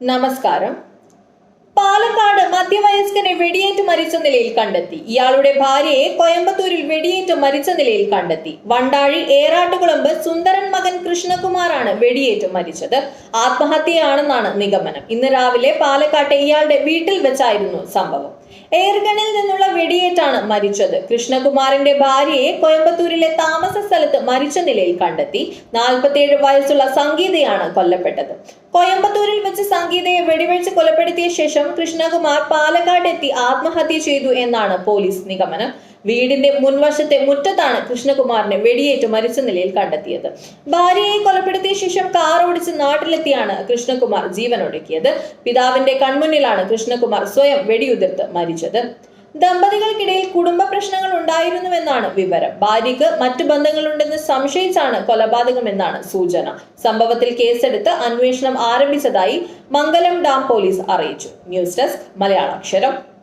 നമസ്കാരം. പാലക്കാട് മധ്യവയസ്കനെ വെടിയേറ്റ് മരിച്ച നിലയിൽ കണ്ടെത്തി. ഇയാളുടെ ഭാര്യയെ കോയമ്പത്തൂരിൽ വെടിയേറ്റ് മരിച്ച നിലയിൽ കണ്ടെത്തി. വണ്ടാഴി ഏറാട്ടുകുളമ്പ് സുന്ദരൻ മകൻ കൃഷ്ണകുമാറാണ് വെടിയേറ്റ് മരിച്ചത്. ആത്മഹത്യയാണെന്നാണ് നിഗമനം. ഇന്ന് രാവിലെ പാലക്കാട്ടെ ഇയാളുടെ വീട്ടിൽ വെച്ചായിരുന്നു സംഭവം. എയർഗണിൽ നിന്നുള്ള വെടിയേറ്റാണ് മരിച്ചത്. കൃഷ്ണകുമാറിന്റെ ഭാര്യയെ കോയമ്പത്തൂരിലെ താമസ സ്ഥലത്ത് മരിച്ച നിലയിൽ കണ്ടെത്തി. നാൽപ്പത്തിയേഴ് വയസ്സുള്ള സംഗീതയാണ് കൊല്ലപ്പെട്ടത്. കോയമ്പത്തൂരിൽ വെച്ച് സംഗീതയെ വെടിവെച്ച് കൊലപ്പെടുത്തിയ ശേഷം കൃഷ്ണകുമാർ പാലക്കാട് എത്തി ആത്മഹത്യ ചെയ്തു എന്നാണ് പോലീസ് നിഗമനം. വീടിന്റെ മുൻവശത്തെ മുറ്റത്താണ് കൃഷ്ണകുമാറിനെ വെടിയേറ്റ് മരിച്ച നിലയിൽ കണ്ടെത്തിയത്. ഭാര്യയെ കൊലപ്പെടുത്തിയ ശേഷം കാർ ഓടിച്ച് നാട്ടിലെത്തിയാണ് കൃഷ്ണകുമാർ ജീവനൊടുക്കിയത്. പിതാവിന്റെ കൺമുന്നിലാണ് കൃഷ്ണകുമാർ സ്വയം വെടിയുതിർത്ത് മരിച്ചത്. ദമ്പതികൾക്കിടയിൽ കുടുംബ പ്രശ്നങ്ങൾ ഉണ്ടായിരുന്നുവെന്നാണ് വിവരം. ഭാര്യയ്ക്ക് മറ്റു ബന്ധങ്ങളുണ്ടെന്ന് സംശയിച്ചാണ് കൊലപാതകമെന്നാണ് സൂചന. സംഭവത്തിൽ കേസെടുത്ത് അന്വേഷണം ആരംഭിച്ചതായി മംഗലം ഡാം പോലീസ് അറിയിച്ചു. News desk Malayalaksharam.